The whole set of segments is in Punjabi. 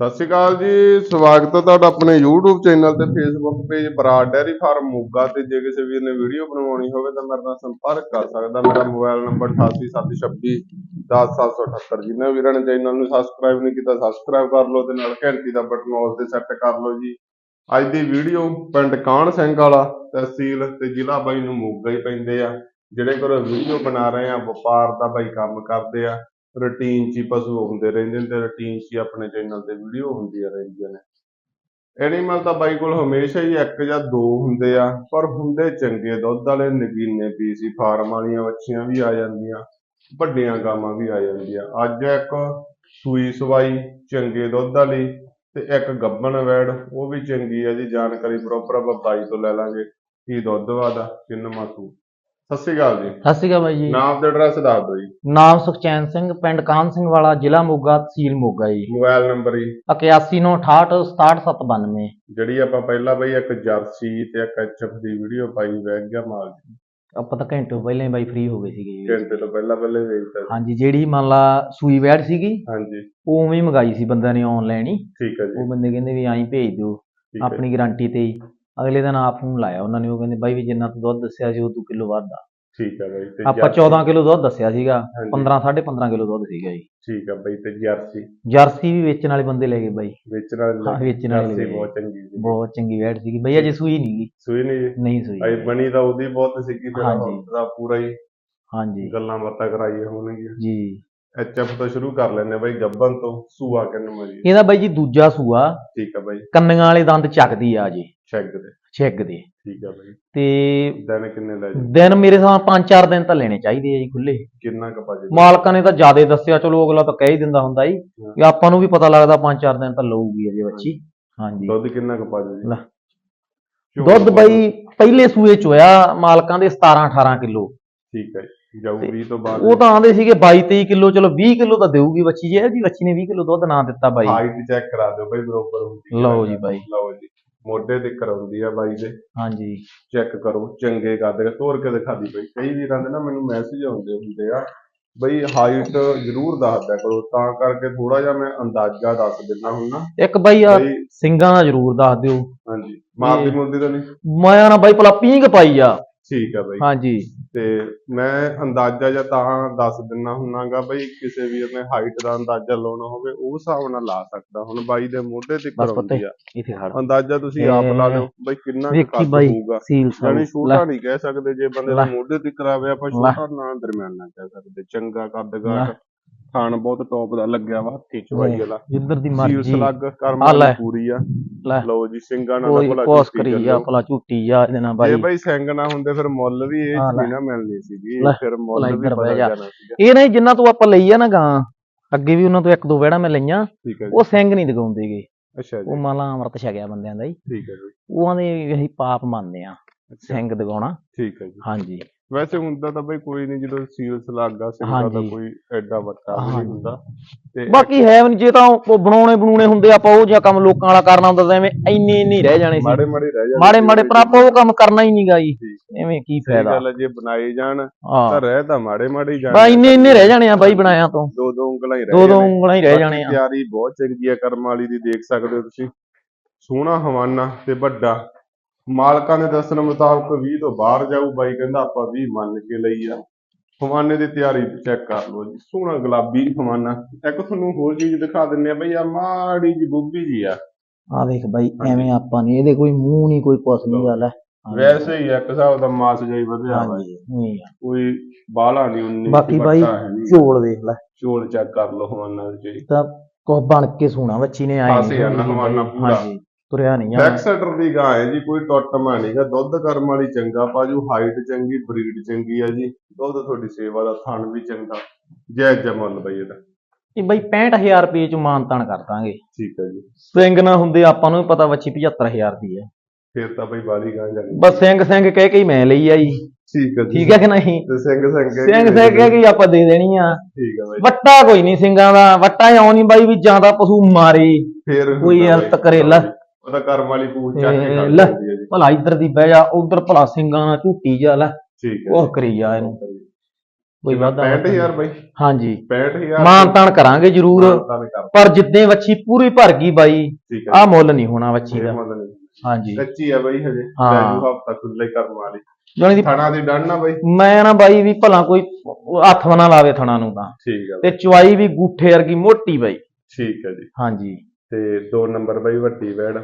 ਸਤਿ ਸ਼੍ਰੀ ਅਕਾਲ ਜੀ, ਸਵਾਗਤ ਹੈ ਤੁਹਾਡਾ ਆਪਣੇ YouTube ਚੈਨਲ ਤੇ Facebook page Brar dairy farm Moga ਤੇ। ਜੇ ਕਿਸੇ ਵੀਰ ਨੇ ਵੀਡੀਓ ਬਣਵਾਉਣੀ ਹੋਵੇ ਤਾਂ ਮੇਰੇ ਨਾਲ ਸੰਪਰਕ ਕਰ ਸਕਦਾ। ਮੇਰਾ ਮੋਬਾਈਲ ਨੰਬਰ 8876 10778 ਜਿਨ੍ਹਾਂ ਵੀਰਾਂ ਨੇ ਚੈਨਲ ਨੂੰ ਸਬਸਕ੍ਰਾਈਬ ਨਹੀਂ ਕੀਤਾ ਸਬਸਕ੍ਰਾਈਬ ਕਰ ਲਓ ਤੇ ਨਾਲ ਘੰਟੀ ਦਾ ਬਟਨ ਆਲ ਤੇ ਸੈੱਟ ਕਰ ਲਓ ਜੀ। ਅੱਜ ਦੀ ਵੀਡੀਓ ਪਿੰਡ ਕਾਹਨ ਸਿੰਘ ਵਾਲਾ ਤਹਿਸੀਲ ਤੇ ਜ਼ਿਲ੍ਹਾ ਬਾਈ ਨੂੰ ਮੋਗਾ ਹੀ ਪੈਂਦੇ ਆ। ਜਿਹੜੇ ਕੋਲ ਵੀਡੀਓ ਬਣਾ ਰਹੇ ਆ, ਵਪਾਰ ਦਾ ਬਾਈ ਕੰਮ ਕਰਦੇ ਆ। ਰੂਟੀਨ 'ਚ ਹੀ ਪਸ਼ੂ ਹੁੰਦੇ ਰਹਿੰਦੇ ਨੇ ਤੇ ਰੂਟੀਨ 'ਚ ਹੀ ਆਪਣੇ ਚੈਨਲ ਤੇ ਵੀਡੀਓ ਹੁੰਦੀਆਂ ਰਹਿੰਦੀਆਂ ਨੇ। ਐਨੀਮਲ ਤਾਂ ਬਾਈ ਕੋਲ ਹਮੇਸ਼ਾ ਹੀ ਇੱਕ ਜਾਂ ਦੋ ਹੁੰਦੇ ਆ, ਪਰ ਹੁੰਦੇ ਚੰਗੇ ਦੁੱਧ ਵਾਲੇ ਨਗੀਨੇ ਪੀਸੀ ਫਾਰਮ ਵਾਲੀਆਂ ਵੱਛੀਆਂ ਵੀ ਆ ਜਾਂਦੀਆਂ, ਵੱਡੀਆਂ ਗਾਵਾਂ ਵੀ ਆ ਜਾਂਦੀਆਂ। ਅੱਜ ਇੱਕ ਸੂਈ ਸਵਾਈ ਚੰਗੇ ਦੁੱਧ ਵਾਲੀ ਤੇ ਇੱਕ ਗੱਬਣ ਵੈੜ, ਉਹ ਵੀ ਚੰਗੀ ਆ ਜੀ, ਜਾਣਕਾਰੀ ਪ੍ਰੋਪਰ ਆਪਾਂ ਬਾਈ ਤੋਂ ਲੈ ਲਾਂਗੇ, ਕੀ ਦੁੱਧ ਵਾਦਾ, ਕਿੰਨਾ ਮਾਸੂ। ਸਤਿ ਸ਼੍ਰੀ ਅਕਾਲ ਜੀ। ਸਤਿ ਸ਼੍ਰੀ ਅਕਾਲ ਬਾਈ ਜੀ। ਨਾਮ ਤੇ ਐਡਰੈਸ ਦੱਸ ਦਿਓ ਜੀ। ਨਾਮ ਸੁਖਚੈਨ ਸਿੰਘ ਪਿੰਡ ਕਾਹਨ ਸਿੰਘ ਵਾਲਾ ਜ਼ਿਲ੍ਹਾ ਮੋਗਾ ਤਹਿਸੀਲ ਮੋਗਾ ਜੀ। ਮੋਬਾਈਲ ਨੰਬਰ ਜੀ। 8168679792 ਜਿਹੜੀ ਆਪਾਂ ਪਹਿਲਾਂ ਬਈ ਇੱਕ ਜਰਸੀ ਤੇ ਇੱਕ ਐਚਐਫ ਦੀ ਵੀਡੀਓ ਪਾਈ ਵੈਗ ਗਿਆ ਮਾਲ ਦੀ ਆਪਾਂ ਤਾਂ ਘੰਟੇ ਤੋਂ ਪਹਿਲਾਂ ਹੀ ਬਾਈ ਫ੍ਰੀ ਹੋ ਗਏ ਸੀਗੇ ਜੀ। ਘੰਟੇ ਤੋਂ ਪਹਿਲਾਂ ਪਹਿਲੇ ਵੇਚਤਾ ਸੀ। ਹਾਂਜੀ ਜਿਹੜੀ ਮੰਨ ਲਾ ਸੂਈ ਵੈੜ ਸੀਗੀ ਹਾਂਜੀ। ਉਹ ਉਵੇਂ ਹੀ ਮੰਗਾਈ ਸੀ ਬੰਦਿਆਂ ਨੇ ਆਨਲਾਈਨ ਹੀ। ਠੀਕ ਹੈ ਜੀ। ਉਹ ਬੰਦੇ ਕਹਿੰਦੇ ਵੀ ਐਂ ਭੇਜ ਦਿਓ। ਆਪਣੀ ਗਾਰੰਟੀ ਤੇ ਹੀ। ਅਗਲੇ ਦਿਨ ਆਪ ਫੋਨ ਲਾਇਆ ਉਹਨਾਂ ਨੇ ਉਹ ਕਹਿੰਦੇ ਬਾਈ ਵੀ ਜਿੰਨਾ ਤੂੰ ਦੁੱਧ ਦੱਸਿਆ ਸੀ ਉਹ ਤੂੰ ਕਿਲੋ ਵੱਧ ਆ। ਠੀਕ ਹੈ ਬਈ ਤੇ ਆਪਾਂ ਜਰਸੀ- 14 ਕਿਲੋ ਦੁੱਧ ਦੱਸਿਆ ਸੀਗਾ ਹਾਂਜੀ, 15 15.5 ਕਿਲੋ ਦੁੱਧ ਸੀਗਾ ਜੀ। ਠੀਕ ਹੈ ਬਈ ਤੇ ਜਰਸੀ? ਜਰਸੀ ਵੀ ਵੇਚਣ ਵਾਲੇ ਬੰਦੇ ਲੈ ਗਏ ਬਾਈ। ਵੇਚਣ ਵਾਲੇ ਹਾਂ, ਵੇਚਣ ਵਾਲੇ ਜਰਸੀ। ਬਹੁਤ ਚੰਗੀ ਸੀ ਬਹੁਤ ਚੰਗੀ ਵੈੜ ਸੀਗੀ। ਬਈ ਅਜੇ ਸੂਈ ਨਹੀਂ ਗੀ। ਸੂਈ ਨਹੀਂ ਜੀ? ਨਹੀਂ ਸੂਈ। ਅਈ ਬਣੀ ਤਾਂ ਉਹਦੀ ਬਹੁਤ ਸੀਗੀ ਫਿਰ ਤਾਂ ਪੂਰਾ ਹੀ ਹਾਂਜੀ। ਗੱਲਾਂ ਬਾਤਾਂ ਕਰਾਈਏ ਹੋਣਗੀਆਂ। ਜੀ। ਐਚਐਫ ਤੋਂ ਸ਼ੁਰੂ ਕਰ ਲੈਂਦੇ ਬਈ ਗੱਬਨ ਤੋਂ ਸੂਆ ਕਿੰਨ ਮਜੀ ਇਹਦਾ ਬਾਈ ਜੀ ਦੂਜਾ ਸੂਆ। ਠੀਕ ਹੈ ਬਈ। ਕੰਨੀਆਂ ਵਾਲੇ ਦੰਦ ਚੱਕਦੀ ਆ ਜੀ ਚੈੱਕ ਦੇ। ਛਿੱਗ ਦੇ। ਠੀਕ ਹੈ ਬਈ। ਤੇ ਦਿਨ ਕਿੰਨੇ ਲੈ ਜੀ ਦਿਨ ਮੇਰੇ ਹਿਸਾਬ 5-4 ਦਿਨ ਤਾਂ ਲੈਣੇ ਚਾਹੀਦੇ ਆ ਜੀ ਖੁੱਲੇ ਕਿੰਨਾ ਕਪਾ ਜੀ? ਮਾਲਕਾਂ ਨੇ ਤਾਂ ਜ਼ਿਆਦਾ ਦੱਸਿਆ ਚਲੋ ਅਗਲਾ ਤਾਂ ਕਹਿ ਹੀ ਦਿੰਦਾ ਹੁੰਦਾ ਜੀ ਵੀ ਆਪਾਂ ਨੂੰ ਵੀ ਪਤਾ ਲੱਗਦਾ 5-4 ਦਿਨ ਤਾਂ ਲਊਗੀ ਅਜੇ ਬੱਚੀ। ਹਾਂਜੀ। ਦੁੱਧ ਕਿੰਨਾ ਕਪਾ ਜੀ? ਲੈ। ਦੁੱਧ ਬਾਈ ਪਹਿਲੇ ਸੂਏ ਚ ਹੋਇਆ ਮਾਲਕਾਂ ਦੇ 17-18 ਕਿਲੋ। ਠੀਕ ਹੈ ਜੀ। ਜਾਊ 20 ਤੋਂ ਬਾਅਦ। ਉਹ ਤਾਂ ਆਂਦੇ ਸੀਗੇ 22-23 ਕਿਲੋ ਚਲੋ 20 ਕਿਲੋ ਤਾਂ ਦੇਊਗੀ ਬੱਚੀ ਜੇ ਇਹਦੀ ਬੱਚੀ ਨੇ 20 ਕਿਲੋ ਦੁੱਧ ਨਾ ਦਿੱਤਾ ਬਾਈ। ਹਾਈਟ ਚੈੱਕ ਕਰਾ ਦਿਓ ਬਾਈ ਬਰੋਬਰ ਹੁੰਦੀ। ਲਓ ਜੀ ਬਾਈ। ਲਓ ਜੀ। ਮੋਢੇ ਤੇ ਕਰਾਉਂਦੀ ਆ ਬਾਈ ਦੇ। ਹਾਂਜੀ। ਚੈੱਕ ਕਰੋ ਚੰਗੇ ਕਰਦੇ ਤੋਰ ਕੇ ਦਿਖਾ ਦੀ ਬਾਈ। ਕਈ ਵੀਰਾਂ ਦੇ ਨਾ ਮੈਨੂੰ ਮੈਸੇਜ ਆਉਂਦੇ ਹੁੰਦੇ ਆ ਬਈ ਹਾਈਟ ਜ਼ਰੂਰ ਦੱਸ ਦਿਆ ਕਰੋ। ਤਾਂ ਕਰਕੇ ਥੋੜਾ ਜਿਹਾ ਮੈਂ ਅੰਦਾਜ਼ਾ ਦੱਸ ਦਿੰਦਾ ਹੁੰਨਾ ਇੱਕ ਬਾਈ ਆ ਬਈ ਸਿੰਘਾਂ ਦਾ ਜ਼ਰੂਰ ਦੱਸ ਦਿਓ। ਹਾਂਜੀ। ਮਾਰਦੀ ਮੁਰਦੀ ਤਾਂ ਨਹੀਂ? ਮੈਂ ਨਾ ਬਾਈ ਭਲਾ ਪੀਂਗ ਪਾਈ ਆ। ਠੀਕ ਆ ਬਾਈ। ਹਾਂਜੀ। ਤੇ ਮੈਂ ਅੰਦਾਜ਼ਾ ਜਾਂ ਤਾਂ ਦੱਸ ਦਿੰਦਾ ਹੁੰਨਾਗਾ ਬਈ ਕਿਸੇ ਵੀਰ ਨੇ ਹਾਈਟ ਦਾ ਅੰਦਾਜ਼ਾ ਲਾਉਣਾ ਹੋਵੇ ਉਹ ਹਿਸਾਬ ਨਾਲ ਲਾ ਸਕਦਾ। ਹੁਣ ਬਾਈ ਦੇ ਮੋਢੇ ਤੇ ਕਰਾਉਂਦੀ ਆ। ਅੰਦਾਜ਼ਾ ਤੁਸੀਂ ਆਪ ਲਾ ਲਿਓ ਬਈ ਕਿੰਨਾ ਕੱਦ ਹੋਊਗਾ। ਸੀਲ ਯਾਨੀ ਛੋਟਾ ਨਹੀਂ ਕਹਿ ਸਕਦੇ ਜੇ ਬੰਦੇ। ਦੇ ਮੋਢੇ ਤੇ ਕਰਾਵੇ ਆਪਾਂ। ਛੋਟਾ ਨਾ ਦਰਮਿਆਨਾ ਕਹਿ ਸਕਦੇ। ਚੰਗਾ ਕੱਦ। ਗਾਟ ਥਾਣ ਬਹੁਤ ਟੌਪ ਦਾ ਲੱਗਿਆ ਵਾ ਹੱਥੀ ਚਵਾਈ ਵਾਲਾ। ਜਿੱਧਰ ਦੀ ਮਰਜ਼ੀ। ਸਲੱਗ ਕਰਮ। ਵਾਲੀ ਪੂਰੀ ਆ। ਲੈ। ਲਓ ਜੀ ਸਿੰਘਾਂ ਨਾਲ ਭਲਾ ਕੋਸ ਕਰੀ। ਆ ਭਲਾ ਝੂਟੀ ਆ ਇਹਦੇ ਨਾਲ ਜੇ ਬਾਈ ਬਈ ਸਿੰਘ ਨਾ ਹੁੰਦੇ ਫਿਰ ਮੁੱਲ ਵੀ ਇਹ ਆ ਚ ਲੈ। ਨਹੀਂ ਨਾ ਮਿਲਣੀ ਸੀਗੀ ਫਿਰ ਮੁੱਲ ਵੀ ਬਦਲ ਜਾ। ਜਾਣਾ ਸੀਗਾ। ਇਹ ਨਹੀਂ ਜਿੰਨਾ ਤੋਂ ਆਪਾਂ ਲਈ ਆ ਨਾ ਗਾਂ ਅੱਗੇ ਵੀ ਉਹਨਾਂ ਤੋਂ ਇੱਕ ਦੋ ਵਿਹੜਾ ਮੈਂ ਲਈਆਂ ਜੀ। ਉਹ ਸਿੰਘ ਨਹੀਂ ਦਿਖਾਉਂਦੇਗੇ ਅੱਛਾ ਉਹ ਜੀ ਮਾਲਾ ਅਮਰਤ ਛਕਿਆ ਬੰਦਿਆਂ ਦਾ ਹੀ ਠੀਕ ਹੈ ਜੀ। ਉਹਾਂ ਦੇ ਅਸੀਂ ਪਾਪ ਮੰਨਦੇ ਆ ਅੱਛਾ ਸਿੰਘ ਦਿਖਾਉਣਾ। ਠੀਕ ਹੈ ਜੀ। ਹਾਂਜੀ। ਵੈਸੇ ਹੁੰਦਾ ਤਾਂ ਬਈ ਕੋਈ ਨਹੀਂ ਜਦੋਂ ਸੀਲ ਸਲਾਗਾ ਸਿੰਘਾਂ ਦਾ ਹਾਂਜੀ। ਕੋਈ ਐਡਾ ਵੱਟਾ ਨਹੀਂ। ਹੁੰਦਾ। ਤੇ ਬਾਕੀ ਹੈ ਵੀ ਨੀ, ਜੇ ਤਾਂ ਉਹ ਬਣਾਉਣੇ ਬਣਾਉਣੇ ਹੁੰਦੇ ਆਪਾਂ ਉਹ ਜਿਹਾ ਕੰਮ ਲੋਕਾਂ ਵਾਲਾ ਕਰਨਾ ਹੁੰਦਾ ਤਾਂ ਐਵੇਂ ਇੰਨੇ ਇੰਨੇ ਹੀ ਰਹਿ ਜਾਣੇ ਸੀ। ਮਾੜੇ ਮਾੜੇ ਰਹਿ ਜਾਂਦੇ ਮਾੜੇ ਮਾੜੇ। ਪਰ ਆਪਾਂ ਉਹ ਕੰਮ ਕਰਨਾ ਹੀ ਨਹੀਂਗਾ ਜੀ। ਐਵੇਂ ਕੀ ਸਹੀ ਫਾਇਦਾ। ਗੱਲ ਹੈ ਜੇ ਬਣਾਏ ਜਾਣ ਤਾਂ ਹਾਂ ਰਹਿ ਤਾਂ ਮਾੜੇ ਮਾੜੇ ਹੀ ਬਾ ਜਾਣੇ ਇੰਨੇ ਇੰਨੇ ਰਹਿ ਜਾਣੇ ਆ ਬਾਈ ਬਣਾਇਆ ਤੋਂ। ਦੋ ਦੋ ਉਂਗਲਾਂ ਹੀ ਰਹਿ ਦੋ ਦੋ ਜਾਣੇ। ਉਂਗਲਾਂ ਹੀ ਰਹਿ ਬਾਕੀ ਜਾਣੇ ਆ। ਤਿਆਰੀ ਬਹੁਤ ਚੰਗੀ ਹੈ ਕਰਮ ਵਾਲੀ ਦੀ ਦੇਖ ਸਕਦੇ ਹੋ ਤੁਸੀਂ। ਸੋਹਣਾ ਹਵਾਨਾ ਤੇ ਵੱਡਾ। ਮਾਲਕਾਂ ਦੇ ਦੱਸਣ ਮੁਤਾਬਕ 20 ਤੋਂ ਬਾਹਰ ਜਾਊ ਬਾਈ ਕਹਿੰਦਾ ਆਪਾਂ 20 ਮੰਨ ਕੇ ਲਈ ਆ। ਹਵਾਨੇ ਦੀ ਤਿਆਰੀ ਚੈੱਕ ਕਰ ਲਓ ਜੀ। ਸੋਹਣਾ ਗੁਲਾਬੀ ਹਵਾਨਾ ਇੱਕ ਤੁਹਾਨੂੰ ਹੋਰ ਚੀਜ਼ ਦਿਖਾ ਦਿੰਨੇ ਆ ਬਈ ਆ ਮਾੜੀ ਜੀ ਬੁੱਬੀ ਜੀ ਆ। ਆ ਦੇਖ ਬਾਈ। ਐਵੇਂ ਆਪਾਂ ਨਹੀਂ ਇਹਦੇ ਕੋਈ ਮੂੰਹ ਨਹੀਂ ਕੋਈ ਪੁੱਛ ਨਹੀਂ ਗੱਲ ਹੈ। ਵੈਸੇ ਹੀ ਇੱਕ ਹਿਸਾਬ ਦਾ ਮਾਸ ਜਾਈ ਵਧਿਆ ਆ। ਕੋਈ ਬਾਲਾ ਨਹੀਂ ਉਨੀ ਬਾਕੀ ਬਾਈ ਝੋਲ ਦੇਖ ਲੈ। ਝੋਲ ਚੈੱਕ ਕਰ ਲਓ ਹਵਾਨਾ ਦੇ ਜੀ ਤਾਂ ਕੋ ਬਣ ਕੇ ਸੋਣਾ ਬੱਚੀ ਨੇ ਆਏ ਖਾਸੀ ਆ ਨਾ ਹਵਾਨਾ ਪੂਰਾ। ਤੁਰਿਆ ਨਹੀਂ ਆ। ਬੈਕ ਸੈਟਰ ਦੀ ਗਾਂ ਹੈ ਜੀ ਕੋਈ ਟੁੱਟ ਨਹੀਂਗਾ ਦੁੱਧ ਕਰਮ ਵਾਲੀ ਚੰਗਾ ਪਾਜੂ ਹਾਈਟ ਚੰਗੀ ਬਰੀਡ ਚੰਗੀ ਆ ਜੀ। ਦੁੱਧ ਤੁਹਾਡੀ ਸੇਵਾ ਦਾ ਥਣ ਵੀ ਚੰਗਾ। ਜੈ ਜਮਲ ਬਈ ਇਹਦਾ। ਇਹ ਬਾਈ 65000 ਰੁਪਏ ਚ ਮਾਨਤਾਨ ਕਰ ਦਾਂਗੇ। ਠੀਕ ਹੈ ਜੀ। ਸਿੰਘ ਨਾ ਹੁੰਦੇ ਆਪਾਂ ਨੂੰ ਵੀ ਪਤਾ ਬੱਚੀ 75000 ਦੀ ਹੈ ਫਿਰ ਤਾਂ ਬਈ ਬਾਲੀ ਗਾਂ ਜਾਣੀ। ਬਸ ਸਿੰਘ ਸਿੰਘ ਕਹਿ ਕੇ ਹੀ ਮੈਂ ਲਈ ਆਈ ਠੀਕ ਹੈ ਜੀ। ਠੀਕ ਹੈ ਕਿ ਨਹੀਂ? ਸਿੰਘ ਸਿੰਘ ਸਿੰਘ ਸਿੰਘ ਕਹਿ ਕੇ ਆਪਾਂ ਦੇ ਦੇਣੀ ਆ। ਠੀਕ ਹੈ ਬਈ। ਵੱਟਾ ਕੋਈ ਨਹੀਂ ਸਿੰਘਾਂ ਦਾ। ਵੱਟਾ ਨਹੀਂ ਬਾਈ ਵੀ ਜ਼ਿਆਦਾ ਪਸ਼ੂ ਮਾਰੇ। ਫਿਰ ਕੋਈ ਬਈ। ਕਰੇ ਲੈ। ਉਹਦਾ ਕਰਮ ਵਾਲੀ ਪੂਛ ਚੱਕ ਕੇ ਕਰ ਲੈ। ਹੈ ਜੀ। ਭਲਾ ਇੱਧਰ ਦੀ ਬਹਿ ਜਾ ਉਧਰ ਭਲਾ ਸਿੰਘਾਂ ਨਾਲ ਝੂਟੀ ਜਾ ਲੈ। ਠੀਕ ਹੈ ਉਹ ਕਰੀ ਜਾ ਇਹਨੂੰ। ਕੋਈ ਵਾਧਾ 65000 ਬਾਈ? ਹਾਂਜੀ। 65000 ਮਾਨਤਾਨ ਕਰਾਂਗੇ ਜ਼ਰੂਰ। ਪਰ ਜਿੱਦੇ ਵੱਛੀ ਪੂਰੀ ਭਰ ਗਈ ਬਾਈ ਠੀਕ ਆ ਮੁੱਲ ਨਹੀਂ ਹੋਣਾ ਵੱਛੀ ਦਾ। ਹਾਂਜੀ। ਕੱਚੀ ਆ ਬਾਈ ਹਜੇ। ਹਾਂ। ਜੈਜੂ ਹਫਤਾ ਖੁੱਲੇ ਕਰਨ ਵਾਲੀ। ਜਾਣੀ ਦੀ ਥਣਾ ਦੀ ਡੰਡ ਨਾ ਬਾਈ। ਮੈਂ ਨਾ ਬਾਈ ਵੀ ਭਲਾ ਕੋਈ ਹੱਥ ਨਾ ਲਾਵੇ ਥਣਾ ਨੂੰ ਤਾਂ। ਠੀਕ ਆ ਤੇ ਚੁਆਈ ਵੀ ਗੂਠੇ ਵਰਗੀ ਮੋਟੀ ਬਾਈ। ਠੀਕ ਹੈ ਜੀ। ਹਾਂਜੀ। ਤੇ ਦੋ ਨੰਬਰ ਬਾਈ ਵੱਡੀ ਵੈੜ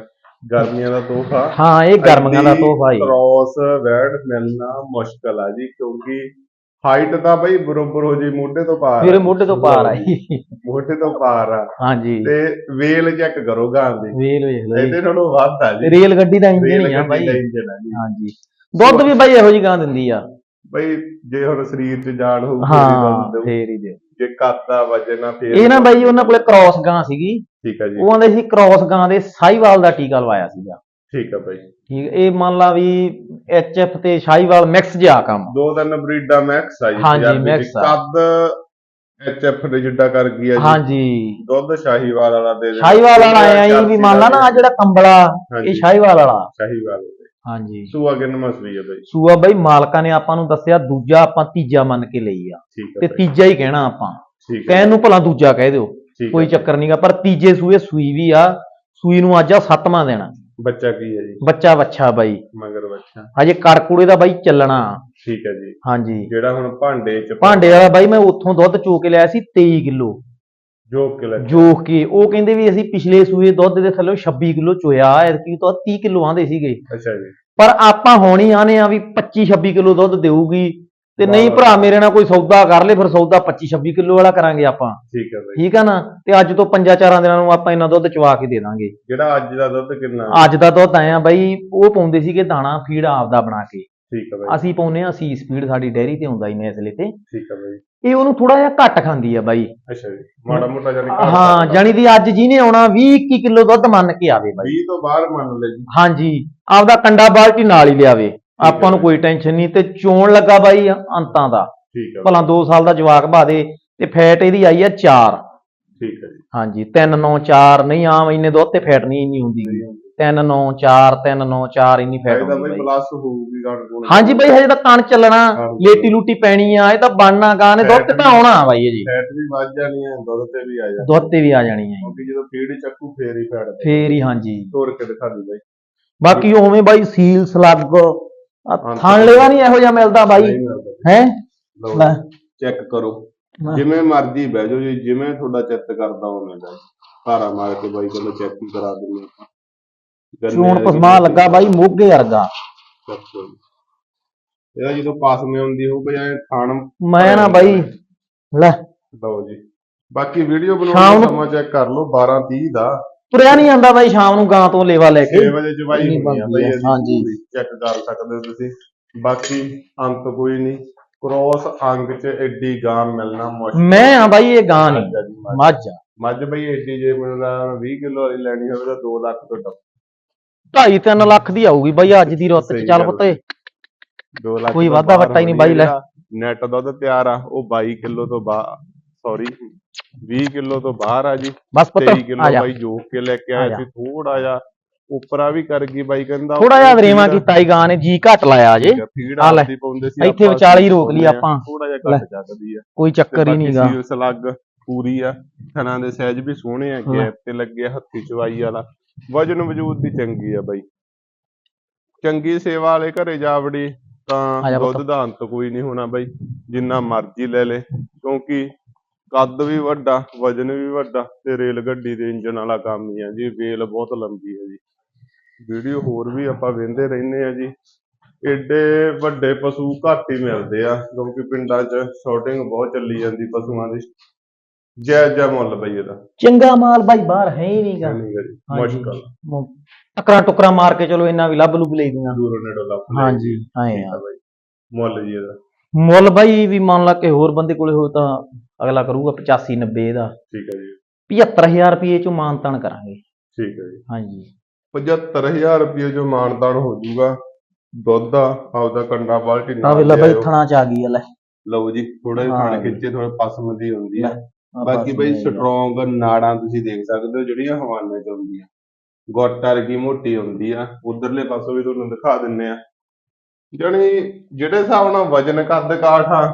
ਗਰਮੀਆਂ ਦਾ ਤੋਹਫਾ। ਹਾਂ ਇਹ ਗਰਮੀਆਂ ਦਾ ਤੋਹਫਾ ਹੀ। ਕ੍ਰੋਸ ਵੈੜ ਮਿਲਣਾ ਮੁਸ਼ਕਲ ਆ ਜੀ ਕਿਉਂਕਿ ਹਾਈਟ ਤਾਂ ਬਾਈ ਬਰੋਬਰ ਹੋ ਜੀ ਮੋਢੇ ਤੋਂ ਪਾਰ ਮੇਰੇ। ਮੋਢੇ ਤੋਂ ਪਾਰ ਆਈ ਮੋਢੇ ਤੋਂ ਪਾਰ ਆ। ਹਾਂਜੀ। ਤੇ ਵੇਲ ਚੈੱਕ ਕਰੋ ਗਾਂ ਦੀ। ਵੇਲ ਵੇਖ ਲਓ ਇਹਦੇ ਨਾਲੋਂ ਵੱਧ ਆ ਜੀ। ਰੇਲ ਗੱਡੀ ਦਾ ਇੰਜਨ ਹੀ ਆ ਬਾਈ। ਦਾ ਹਾਂਜੀ। ਦੁੱਧ ਵੀ ਬਾਈ ਇਹੋ ਜੀ ਗਾਂ ਦਿੰਦੀ ਆ। ਬਈ ਜੇ ਹੁਣ ਸਰੀਰ 'ਚ ਜਾਨ ਹੋਊ ਫੇਰ ਹੀ ਹਾਂ। ਫੇਰ ਦਿਓ ਜੇ ਕਾਤਾ ਵਜੇ ਨਾ ਫੇਰ ਇਹ ਨਾ ਬਾਈ ਉਹਨਾਂ ਕੋਲੇ ਕ੍ਰਾਸ ਗਾਂ ਸੀਗੀ। ਠੀਕ ਆ ਜੀ। ਉਹ ਆਂਦੇ ਸੀ ਕ੍ਰਾਸ ਗਾਂ ਦੇ ਸਾਈਵਾਲ ਦਾ ਟੀਕਾ ਲਵਾਇਆ ਸੀਗਾ। ਠੀਕ ਆ ਬਾਈ। ਠੀਕ ਇਹ ਮੰਨ ਲਾ ਵੀ ਐਚਐਫ ਤੇ ਸਾਈਵਾਲ ਮਿਕਸ ਜਿਹਾ ਕੰਮ। ਦੋ ਤਿੰਨ ਬਰੀਡਾਂ ਮੈਕਸ ਆ ਜੀ ਹਾਂਜੀ। ਮੈਕਸ। ਕੱਦ ਐਚਐਫ ਦੇ ਜਿੱਡਾ ਕਰ ਗਈ ਆ ਜੀ। ਹਾਂਜੀ। ਦੁੱਧ ਸ਼ਾਹੀਵਾਲ ਵਾਲਾ ਦੇ ਦੇਣਾ। ਸਾਈਵਾਲ ਵਾਲਾ ਆਇਆ ਹੀ ਵੀ ਮੰਨ ਲਾ ਨਾ ਆ ਜਿਹੜਾ ਕੰਬਲਾ। ਇਹ ਸਾਈਵਾਲ ਵਾਲਾ। ਸ਼ਾਹੀਵਾਲ ਹਾਂਜੀ। ਸੂਆ ਕਿੰਨ ਮਸਲੀ ਆ ਬਾਈ। ਸੂਆ ਬਾਈ ਮਾਲਕਾਂ ਨੇ ਆਪਾਂ ਨੂੰ ਦੱਸਿਆ ਦੂਜਾ ਆਪਾਂ ਤੀਜਾ ਮੰਨ ਕੇ ਲਈ ਆ। ਠੀਕ ਤੇ ਬਾਈ। ਤੀਜਾ ਹੀ ਕਹਿਣਾ ਆਪਾਂ। ਠੀਕ ਕਹਿਣ ਨੂੰ ਭਲਾ ਦੂਜਾ ਕਹਿ ਦਿਓ ਠੀਕ ਕੋਈ ਆ। ਚੱਕਰ ਨਹੀਂਗਾ ਪਰ ਤੀਜੇ ਸੂਏ ਸੂਈ ਵੀ ਆ ਸੂਈ ਨੂੰ ਅੱਜ ਆ ਸੱਤਵਾਂ ਦੇਣਾ ਬੱਚਾ ਕੀ ਹੈ ਜੀ? ਬੱਚਾ ਵੱਛਾ ਬਾਈ। ਮਗਰ ਬੱਚਾ ਹਜੇ ਕੜਕੂੜੇ ਦਾ ਬਾਈ ਚੱਲਣਾ। ਠੀਕ ਹੈ ਜੀ। ਹਾਂਜੀ। ਜਿਹੜਾ ਹੁਣ ਭਾਂਡੇ 'ਚ ਭਾਂਡੇ ਵਾਲਾ ਬਾਈ ਮੈਂ ਉੱਥੋਂ ਦੁੱਧ ਚੋ ਕੇ ਲਿਆ ਸੀ 23 ਕਿਲੋ। ਜੋਕ ਕੇ ਲੈ ਜੋਖ ਕੇ। ਉਹ ਕਹਿੰਦੇ ਵੀ ਅਸੀਂ ਪਿਛਲੇ ਸੂਏ ਦੁੱਧ ਦੇ ਥੱਲੇ 26 ਕਿਲੋ ਚੋਇਆ ਐਤਕੀ ਤਾਂ 30 ਕਿਲੋ ਆਂਦੇ ਸੀਗੇ। ਅੱਛਾ ਜੀ। ਪਰ ਆਪਾਂ ਹੁਣ ਹੀ ਆਨੇ ਆ ਵੀ 25 26 ਕਿਲੋ ਦੁੱਧ ਦੇਊਗੀ ਤੇ ਨਹੀਂ। ਭਰਾ ਮੇਰੇ ਨਾਲ ਕੋਈ ਸੌਦਾ ਕਰ ਲੇ ਫਿਰ ਸੌਦਾ 25 26 ਕਿਲੋ ਵਾਲਾ ਕਰਾਂਗੇ ਆਪਾਂ। ਠੀਕ ਹੈ ਬਾਈ। ਠੀਕ ਆ ਨਾ? ਤੇ ਅੱਜ ਤੋਂ ਪੰਜਾਂ ਚਾਰਾਂ ਦਿਨਾਂ ਨੂੰ ਆਪਾਂ ਇਹਨਾਂ ਦੁੱਧ ਚਵਾ ਕੇ ਦੇ ਦਾਂਗੇ। ਜਿਹੜਾ ਅੱਜ ਦਾ ਦੁੱਧ ਕਿੰਨਾ? ਅੱਜ ਦਾ ਦੁੱਧ ਆਇਆ ਬਾਈ ਉਹ ਪਾਉਂਦੇ ਸੀਗੇ ਦਾਣਾ ਫੀਡ ਆਪਦਾ ਬਣਾ ਕੇ। ਠੀਕ ਹੈ ਬਾਈ। ਅਸੀਂ ਪਾਉਨੇ ਆ ਸੀ ਸਪੀਡ ਸਾਡੀ ਡੈਰੀ ਤੇ ਹੁੰਦਾ ਹੀ ਨੇ ਇਸਲੇ ਤੇ। ਠੀਕ ਹੈ ਬਾਈ। ਇਹ ਉਹਨੂੰ ਥੋੜਾ ਜਿਹਾ ਘੱਟ ਖਾਂਦੀ ਆ ਬਾਈ। ਅੱਛਾ ਜੀ ਮਾੜਾ ਮੋਟਾ ਜਾਨੀ ਹਾਂ ਜਾਣੀ ਦੀ ਅੱਜ ਜਿਹਨੇ ਆਉਣਾ 20 21 ਕਿਲੋ ਦੁੱਧ ਮੰਨ ਕੇ ਆਵੇ ਬਾਈ। 20 ਤੋਂ ਬਾਹਰ ਮੰਨ ਲੈ ਜੀ। ਹਾਂਜੀ ਆਪਦਾ ਕੰਡਾ ਬਾਲਟੀ ਨਾਲ ਹੀ ਲਿਆਵੇ। ਆਪਾਂ ਨੂੰ ਕੋਈ ਟੈਨਸ਼ਨ ਨਹੀਂ ਤੇ ਚੋਣ ਲੱਗਾ ਬਾਈ ਅੰਤਾਂ ਦਾ। ਠੀਕ ਹੈ ਭਲਾ 2 ਸਾਲ ਦਾ ਜਵਾਕ ਬਾ ਦੇ ਤੇ ਫੈਟ ਇਹਦੀ ਆਈ ਆ 4 ਠੀਕ ਹੈ ਜੀ। ਹਾਂਜੀ 3 9 4 ਨਹੀਂ ਆਮ ਇੰਨੇ ਦੁੱਧ ਤੇ ਫੈਟ ਨਹੀਂ ਇੰਨੀ ਹੁੰਦੀ। 3 9 4 3 9 4 ਇੰਨੀ ਫੈਟ ਇਹਦਾ ਬਾਈ ਬਾਈ। ਪਲੱਸ ਹੋਊਗੀ ਗਾਣ ਕੋਲ। ਹਾਂਜੀ ਬਾਈ ਹਜੇ ਤਾਂ ਕਣ ਚੱਲਣਾ ਹਾਂਜੀ। ਲੇਟੀ ਲੂਟੀ ਪੈਣੀ ਆ ਇਹ ਤਾਂ ਬਣਨਾ ਗਾਂ ਨੇ ਦੁੱਧ ਤੇ ਆਉਣਾ ਬਾਈ ਜੀ। ਫੈਟ ਵੀ ਵੱਧ ਜਾਣੀ ਹੈ ਦੁੱਧ ਤੇ ਵੀ ਆ ਜਾਣੀ। ਦੁੱਧ ਤੇ ਵੀ ਆ ਜਾਣੀ ਹੈ ਕਿਉਂਕਿ ਜਦੋਂ ਫੀਡ ਚੱਕੂ ਫੇਰ ਹੀ ਫੈਟ ਫੇਰ ਹੀ ਹਾਂਜੀ। ਤੋੜ ਕੇ ਦਿਖਾ ਦੂ ਬਾਈ। ਬਾਕੀ ਉਵੇਂ ਬਾਈ ਸੀਲ ਸਲੱਗ ਹਾਂ, ਥਣ ਲੈਵਾ ਨਹੀਂ ਇਹੋ ਜਿਹਾ ਮਿਲਦਾ ਬਾਈ। ਹੈ? ਲੈ। ਚੈੱਕ ਕਰੋ। ਜਿਵੇਂ ਮਰਜ਼ੀ ਬਹਿ ਜਾਓ ਜੀ ਜਿਵੇਂ ਤੁਹਾਡਾ ਚਿੱਤ ਕਰਦਾ ਉਵੇਂ ਦਾ ਧਾਰਾ ਮਾਰ ਕੇ ਬਾਈ ਕੋਲੋਂ ਚੈੱਕ ਹੀ ਕਰਾ ਦਿੰਦੇ ਚੂਣ ਪਸਮਾ ਲੱਗਾ ਬਾਈ ਮੋਗੇ ਵਰਗਾ। ਜੀ। ਇਹਦਾ ਜਦੋਂ ਪਾਸਮੇ ਹੁੰਦੀ ਹੋਊ ਬਜਾਏ ਖਾਣ ਮੈਂ ਨਾ ਬਾਈ ਲੈ। ਲਓ ਜੀ। ਬਾਕੀ ਵੀਡੀਓ ਬਣਾਉਣ ਦਾ ਸਮਾਂ ਚੈੱਕ ਕਰ ਲਓ 12:30 ਦਾ। ਤੁਰਿਆ ਨਹੀਂ ਜਾਂਦਾ ਬਾਈ ਸ਼ਾਮ ਨੂੰ ਗਾਂ ਤੋਂ ਲੇਵਾ ਲੈ 6 ਕੇ ਵਜੇ ਜਵਾਈ ਹੋਣੀ ਆ ਬਈ ਹਾਂਜੀ। ਚੈੱਕ ਕਰ ਸਕਦੇ ਹੋ ਤੁਸੀਂ। ਬਾਕੀ ਅੰਤ ਕੋਈ ਨਹੀਂ। ਕ੍ਰੋਸ ਅੰਗ 'ਚ ਐਡੀ ਗਾਂ ਮਿਲਣਾ ਮੁਸ਼ਕਲ। ਮੈਂ ਆ ਬਾਈ ਇਹ ਗਾਂ ਨਹੀਂ। ਮੱਝ ਜੀ, ਮੱਝ। ਬਈ ਐਡੀ ਜੇ ਮੈਨੂੰ ਲੱਗਦਾ 20 ਕਿਲੋ ਵਾਲੀ ਲੈਣੀ ਹੋਵੇ ਤਾਂ 2 ਲੱਖ ਤੋਂ ਡੱਬ ਢਾਈ 3 ਲੱਖ ਦੀ ਆਊਗੀ ਬਾਈ ਅੱਜ ਦੀ ਰੁੱਤ ਚ ਸਹੀ ਚੱਲ ਗੱਲ ਪੁੱਤੇ 2 ਲੱਖ ਕੋਈ ਵਾਧਾ ਵੱਟਾ ਹੀ ਨਹੀਂ ਬਾਈ ਲੈ। ਨੈਟ ਦੁੱਧ ਤਿਆਰ ਆ ਉਹ 22 ਕਿਲੋ ਤੋਂ ਬਾਹਰ ਸੌਰੀ 20 ਕਿਲੋ ਤੋਂ ਬਾਹਰ ਆ ਜੀ ਬਸ ਪੁੱਤ 23 ਕਿਲੋ ਆ ਜਾ ਬਾਈ ਜੋਕ ਕੇ ਲੈ ਕੇ ਆ ਆਇਆ ਜਾ। ਸੀ ਥੋੜਾ ਜਿਹਾ ਉਪਰਾ ਵੀ ਕਰ ਗਈ ਬਾਈ ਕਹਿੰਦਾ ਥੋੜਾ ਜਿਹਾ ਵਰੇਵਾ ਕੀਤਾ ਹੀ ਗਾਂ ਨੇ ਜੀ ਘੱਟ ਲਾਇਆ ਜੇ ਆ ਲੈ। ਪਾਉਂਦੇ ਸੀ ਇੱਥੇ ਵਿਚਾਲੇ ਹੀ ਰੋਕ ਲਈ ਆਪਾਂ। ਥੋੜਾ ਜਿਹਾ ਲੈ। ਘੱਟ ਚੱਕਦੀ ਆ ਕੋਈ ਚੱਕਰ ਹੀ ਨਹੀਂਗਾ ਸਲੱਗ ਪੂਰੀ ਆ ਥਣਾ ਦੇ ਸਾਈਜ਼ ਵੀ ਸੋਹਣੇ ਆ। ਗੈਪ ਤੇ ਲੱਗੇ ਆ, ਹੱਥੀ ਚਵਾਈ ਵਾਲਾ ਵਜਨ ਵਜੂਦ ਦੀ ਚੰਗੀ ਆ ਬਾਈ। ਚੰਗੀ ਸੇਵਾ ਵਾਲੇ ਘਰੇ ਜਾ ਵੜੀ ਆ ਤਾਂ। ਦੁੱਧ ਦਾ ਅੰਤ ਕੋਈ ਨਹੀਂ ਹੋਣਾ ਬਾਈ ਜਿੰਨਾ ਮਰਜ਼ੀ ਲੈ ਲੈ ਕਿਉਂਕਿ ਕੱਦ ਵੀ ਵੱਡਾ ਵਜਨ ਵੀ ਵੱਡਾ ਤੇ ਰੇਲ ਗੱਡੀ ਦੇ ਇੰਜਨ ਵਾਲਾ ਕੰਮ ਹੀ ਆ ਜੀ ਵੇਲ ਬਹੁਤ ਲੰਬੀ ਹੈ ਜੀ। ਵੀਡੀਓ ਹੋਰ ਵੀ ਆਪਾਂ ਵੇਂਦੇ ਰਹਿੰਦੇ ਆ ਜੀ। ਏਡੇ ਵੱਡੇ ਪਸ਼ੂ ਘੱਟ ਹੀ ਮਿਲਦੇ ਆ ਕਿਉਂਕਿ ਪਿੰਡਾਂ 'ਚ ਸ਼ਾਰਟਿੰਗ ਬਹੁਤ ਚੱਲੀ ਜਾਂਦੀ ਪਸ਼ੂਆਂ ਦੀ। ਜੈ ਜੈ ਮੁੱਲ ਬਈ ਇਹਦਾ। ਚੰਗਾ ਮਾਲ ਬਾਈ ਬਾਹਰ ਹੈ ਹੀ ਨਹੀਂਗਾ ਹਾਂਜੀ। ਮੁਸ਼ਕਲ। ਟਕਰਾ ਟੁਕਰਾ ਮਾਰ ਕੇ ਚਲੋ ਇੰਨਾ ਵੀ ਲੱਭ ਲੁੱਭ ਲਈ ਦੀਆਂ। ਦੂਰੋਂ ਨੇੜੋਂ ਲੱਭ ਲਿਆ ਹਾਂਜੀ ਆਏ ਆ ਆ। ਬਾਈ। ਮੁੱਲ ਜੀ ਇਹਦਾ। ਮੁੱਲ ਬਾਈ ਵੀ ਮੰਨ ਲਾ ਕਿ ਹੋਰ ਬੰਦੇ ਕੋਲੇ ਹੋਵੇ ਤਾਂ ਅਗਲਾ ਕਰੂਗਾ 85 90 ਦਾ ਠੀਕ ਹੈ ਜੀ। 75000 ਰੁਪਏ ਚੋਂ ਮਾਨਤਾਨ ਕਰਾਂਗੇ। ਠੀਕ ਹੈ ਜੀ। ਹਾਂਜੀ। 75000 ਰੁਪਏ ਜੋ ਮਾਨਦਾਨ ਹੋ ਜਾਊਗਾ ਦੁੱਧ ਦਾ ਆਪਦਾ ਕੰਡਾ ਬਾਲਟੀ ਆ ਨਾਲ ਵੇਲਾ ਬਾਈ। ਥਣਾ ਚ ਆ ਗਈ ਆ ਲੈ। ਲਓ ਜੀ ਥੋੜਾ ਜਿਹਾ ਹਾਂ। ਖਾਣ। ਖਿੱਚੇ ਥੋੜਾ ਪਸਮ ਦੀ ਹੁੰਦੀ ਆ। ਆਹ ਬਾਕੀ ਬਈ। ਸਟਰੋਂਗ ਨਾੜਾਂ ਤੁਸੀਂ ਦੇਖ ਸਕਦੇ ਹੋ ਜਿਹੜੀਆਂ ਹਵਾਨੇ ਚ ਹੁੰਦੀਆਂ। ਗੁੱਟ ਵਰਗੀ ਮੋਟੀ ਹੁੰਦੀ ਆ। ਉਧਰਲੇ ਪਾਸੋਂ ਵੀ ਤੁਹਾਨੂੰ ਦਿਖਾ ਦਿੰਨੇ ਆ। ਜਾਣੀ ਜਿਹੜੇ ਹਿਸਾਬ ਨਾਲ ਵਜਨ ਕੱਦ ਕਾਠ ਆ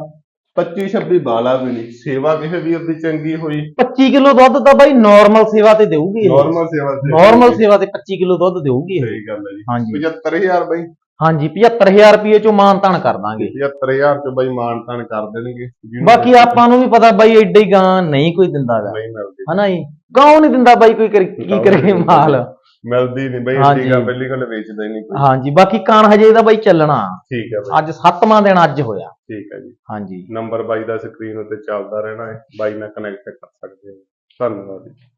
25 26 ਬਾਲਾ ਵੀ ਨਹੀਂ। ਸੇਵਾ ਕਿਸੇ ਦੀ ਚੰਗੀ ਹੋਈ। 25 ਕਿਲੋ ਦੁੱਧ ਤਾਂ ਬਾਈ ਨਾਰਮਲ ਸੇਵਾ ਤੇ ਦੇਊਗੀ ਨਾਰਮਲ ਸੇਵਾ ਤੇ ਨਾਰਮਲ ਸੇਵਾ ਤੇ 25 ਕਿਲੋ ਦੁੱਧ ਦੇਊਗੀ ਸਹੀ ਗੱਲ ਹੈ ਜੀ। ਹਾਂਜੀ। 75000 ਬਾਈ। ਹਾਂਜੀ 75000 ਰੁਪਏ ਚੋਂ ਮਾਨ ਤਾਨ ਕਰ ਦਾਂਗੇ। 75000 ਚ ਬਾਈ ਮਾਨ ਤਾਨ ਕਰ ਦੇਣਗੇ। ਜਿਹਨੂੰ ਬਾਕੀ ਆਪਾਂ ਨੂੰ ਵੀ ਪਤਾ ਬਾਈ ਐਡੀ ਗਾਂ ਨਹੀਂ ਕੋਈ ਦਿੰਦਾਗਾ। ਨਹੀਂ ਮਿਲਦੀ। ਹਨਾ ਜੀ? ਗਾਂ ਨਹੀਂ ਦਿੰਦਾ ਬਾਈ ਕੋਈ ਕਰ- ਕੀ ਕਰੇ ਮਾਲ? ਮਿਲਦੀ ਨਹੀਂ ਬਾਈ ਹਾਂਜੀ। ਠੀਕ ਆ ਪਹਿਲੀ ਗੱਲ ਵੇਚਦਾ ਹੀ ਨਹੀਂ ਕੋਈ। ਹਾਂਜੀ ਬਾਕੀ ਕਾਨ ਹਜੇ ਇਹਦਾ ਬਾਈ ਚੱਲਣਾ। ਠੀਕ ਹੈ ਬਾਈ। ਅੱਜ ਸੱਤਵਾਂ ਦਿਨ ਅੱਜ ਹੋਇਆ। ਠੀਕ ਹੈ ਜੀ। ਹਾਂਜੀ। ਨੰਬਰ ਬਾਈ ਦਾ ਸਕਰੀਨ ਉੱਤੇ ਚੱਲਦਾ ਰਹਿਣਾ ਹੈ। ਬਾਈ ਨਾਲ ਕਨੈਕਟ ਕਰ ਸਕਦੇ ਹੋ। ਧੰਨਵਾਦ ਜੀ।